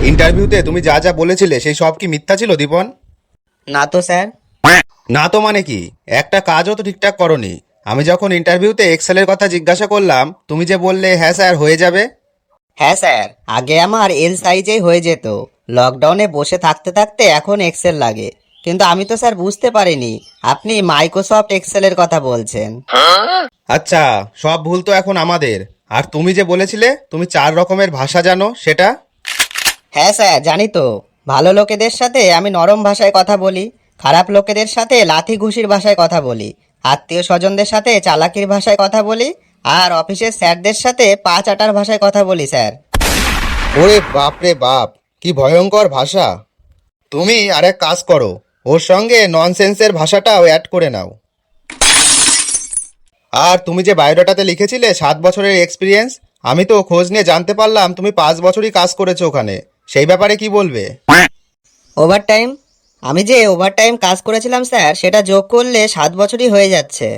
ইন্টারভিউতে তুমি যা যা বলেছিলে সেই সব কি মিথ্যা ছিল দীপন? না তো স্যার। না তো মানে কি? একটা কাজও তো ঠিকঠাক করনি। আমি যখন ইন্টারভিউতে এক্সেলের কথা জিজ্ঞাসা করলাম তুমি যে বললে হ্যাঁ স্যার হয়ে যাবে? হ্যাঁ স্যার। আগে আমার এল সাইজেই হয়ে যেত। লকডাউনে বসে থাকতে থাকতে এখন এক্সেল লাগে। কিন্তু আমি তো স্যার বুঝতে পারিনি। আপনি মাইক্রোসফট এক্সেলের কথা বলছেন। আচ্ছা সব ভুল তো এখন আমাদের। আর তুমি যে বলেছিলে তুমি চার রকমের ভাষা জানো সেটা? হ্যাঁ স্যার, জানি তো। ভালো লোকেদের সাথে আমি নরম ভাষায় কথা বলি, খারাপ লোকেদের সাথে লাথি ঘুষির ভাষায় কথা বলি, আত্মীয় স্বজনদের সাথে চালাকির ভাষায় কথা বলি, আর অফিসের স্যারদের সাথে পা চাটার ভাষায় কথা বলি, স্যার। ওরে বাপ রে বাপ, কি ভয়ঙ্কর ভাষা। তুমি আরেক কাজ করো, ওর সঙ্গে ননসেন্সের ভাষাটাও অ্যাড করে নাও। আর তুমি যে বায়োডাটাতে লিখেছিলে সাত বছরের এক্সপিরিয়েন্স আমি তো খোঁজ নিয়ে জানতে পারলাম তুমি পাঁচ বছরই কাজ করেছ ওখানে। সেই ব্যাপারে কি বলবে? ওভার টাইম আমি যে ওভার টাইম কাজ করেছিলাম স্যার সেটা যোগ করলে সাত বছরই হয়ে যাচ্ছে।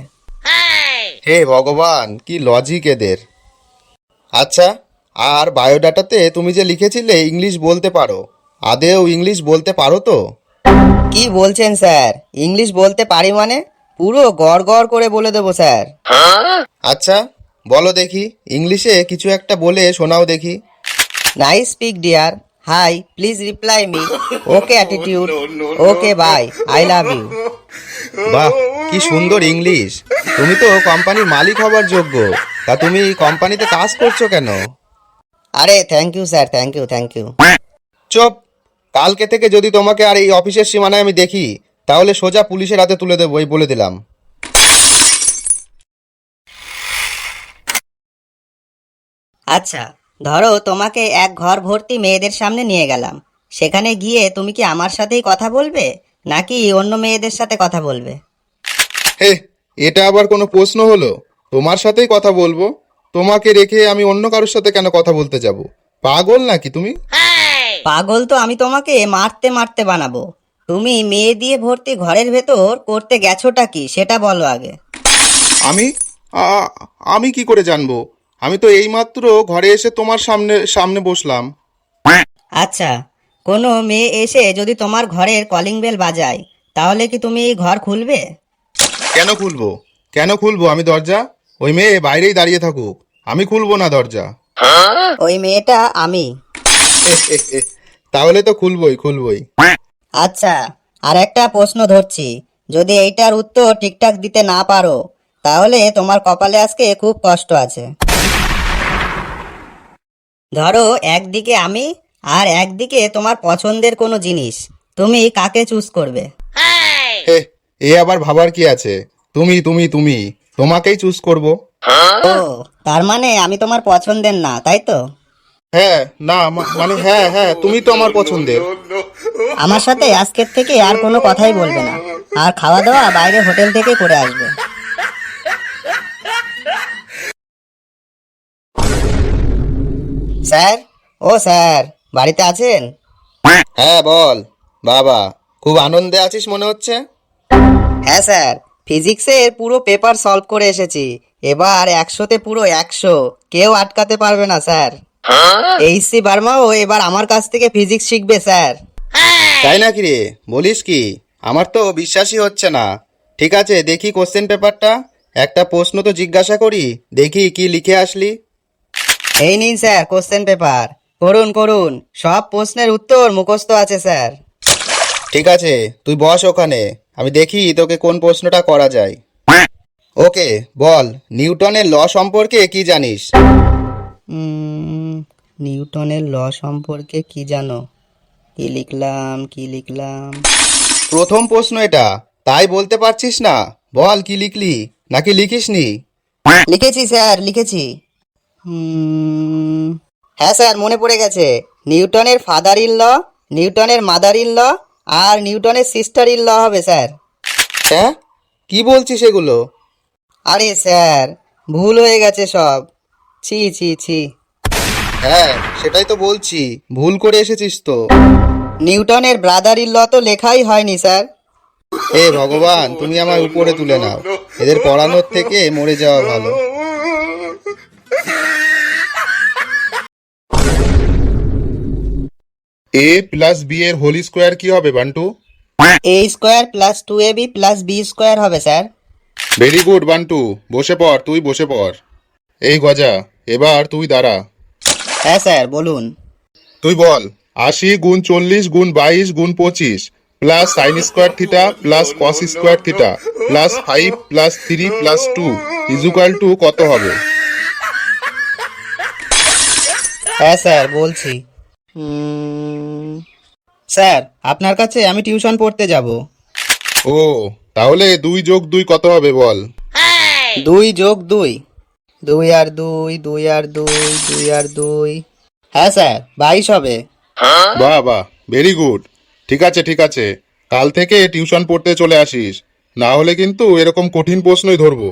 হে ভগবান কি লজিক এদের। আচ্ছা আর বায়োডাটাতে তুমি যে লিখেছিলে ইংলিশ বলতে পারো আদেও ইংলিশ বলতে পারো তো? কি বলছেন স্যার? ইংলিশ বলতে পারি মানে? পুরো গড় গড় করে বলে দেবো স্যার। আচ্ছা বলো দেখি ইংলিশে কিছু একটা বলে শোনাও দেখি। Nice speak dear hi please reply me okay attitude okay bye I love you বাহ কি সুন্দর ইংলিশ তুমি তো কোম্পানির মালিক হবার যোগ্য। তা তুমি কোম্পানিতে কাজ করছ কেন? আরে thank you sir thank you thank you চুপ। কালকে থেকে যদি তোমাকে আর এই অফিসের সীমানায় আমি দেখি তাহলে সোজা পুলিশের হাতে তুলে দেবো এই বলে দিলাম। আচ্ছা। ধরো তোমাকে এক ঘর ভর্তি মেয়েদের সামনে নিয়ে গেলাম। সেখানে গিয়ে তুমি কি আমার সাথেই কথা বলবে নাকি অন্য মেয়েদের সাথে কথা বলবে? হে এটা আবার কোনো প্রশ্ন হলো? তোমার সাথেই কথা বলব? তোমাকে রেখে আমি অন্য কারোর সাথে কেন কথা বলতে যাব? পাগল নাকি তুমি? পাগল তো আমি তোমাকে মারতে মারতে বানাবো। তুমি মেয়ে দিয়ে ভর্তি ঘরের ভেতর করতে গেছোটা কি সেটা বলো আগে। আমি? আ- আমি কি করে জানব? আমি তো এইমাত্র ঘরে এসে তোমার সামনে সামনে বসলাম। আচ্ছা কোনো মেয়ে এসে যদি তোমার ঘরের কলিং বেল বাজায় তাহলে কি তুমি এই ঘর খুলবে? কেন খুলবো? কেন খুলবো? আমি দরজা? ওই মেয়ে বাইরেই দাঁড়িয়ে থাকুক। আমি খুলবো না দরজা। ওই মেয়েটা আমি। তাহলে তো খুলবই খুলবই। আচ্ছা আর একটা প্রশ্ন ধরছি। যদি এইটার উত্তর ঠিকঠাক দিতে না পারো তাহলে তোমার কপালে আজকে খুব কষ্ট আছে। ধরো একদিকে আমি আর একদিকে তোমার পছন্দের কোনো জিনিস তুমি কাকে চুজ করবে? হে এ আবার ভাবার কি আছে? তুমি তুমি তুমি তোমাকেই চুজ করব। ও তার মানে আমি তোমার পছন্দের না তাই তো? হ্যাঁ না মা- মানে হ্যাঁ হ্যাঁ তুমি তো আমার পছন্দের। আমার সাথে আজকের থেকে আর কোনো কথাই বলবে না। আর খাওয়া দাওয়া বাইরে হোটেল থেকে করে আসবে। স্যার? ও স্যার বাড়িতে আছেন? হ্যাঁ বল। বাবা খুব আনন্দে আছিস মনে হচ্ছে? হ্যাঁ স্যার। ফিজিক্সের পুরো পেপার সলভ করে এসেছি। এবার একশোতে পুরো একশো। কেউ আটকাতে পারবে না স্যার। এইচসি বার্মাও এবার আমার কাছ থেকে ফিজিক্স শিখবে স্যার। তাই নাকি রে? বলিস কি? আমার তো বিশ্বাসই হচ্ছে না। ঠিক আছে দেখি কোশ্চেন পেপারটা একটা প্রশ্ন তো জিজ্ঞাসা করি দেখি কি লিখে আসলি। এই নিন স্যার কোশ্চেন পেপার করুন করুন। সব প্রশ্নের উত্তর মুখস্থ আছে স্যার। ঠিক আছে তুই বস ওখানে। আমি দেখি তোকে কোন প্রশ্নটা করা যায়। ওকে বল নিউটনের ল সম্পর্কে কি জানিস? নিউটনের ল সম্পর্কে কি জানো? কি লিখলাম কি লিখলাম? প্রথম প্রশ্ন এটা। তাই বলতে পারছিস না? বল কি লিখলি? নাকি লিখিসনি? লিখেছি স্যার লিখেছি। হ্যাঁ স্যার মনে পড়ে গেছে। নিউটনের ফাদার ইন ল নিউটনের মাদার ইন ল আর নিউটনের সিস্টার ইন ল হবে স্যার। হ্যাঁ? কি বলছিস এগুলো? আরে স্যার ভুল হয়ে গেছে সব। ছি ছি ছি। হ্যাঁ সেটাই তো বলছি। ভুল করে এসেছিস তো। নিউটনের ব্রাদার ইন ল তো লেখাই হয়নি স্যার। এ ভগবান তুমি আমার উপরে তুলে নাও। এদের পড়ানোর থেকে মরে যাওয়া ভালো। এ প্লাস বি এর হোল স্কোয়ার কি হবে Bantu? A square plus two A B plus B square হবে স্যার। Very good Bantu. বসে পড় তুই বসে পড়। এই গজা এবার তুই দাঁড়া। হ্যাঁ স্যার বলুন। তুই বল আশি গুণ চল্লিশ গুণ বাইশ গুণ পঁচিশ plus sine square theta plus cos square theta plus five plus three plus two equal two কত হবে? হ্যাঁ স্যার বলছি। স্যার আপনার কাছে আমি টিউশন পড়তে যাব। ও তাহলে দুই যোগ দুই কত হবে বল? দুই যোগ দুই। দুই আর দুই দুই আর দুই দুই আর দুই। হ্যাঁ স্যার বাইশ হবে। বাহ বাহ ভেরি গুড ঠিক আছে ঠিক আছে। কাল থেকে টিউশন পড়তে চলে আসিস। না হলে কিন্তু এরকম কঠিন প্রশ্নই ধরবো।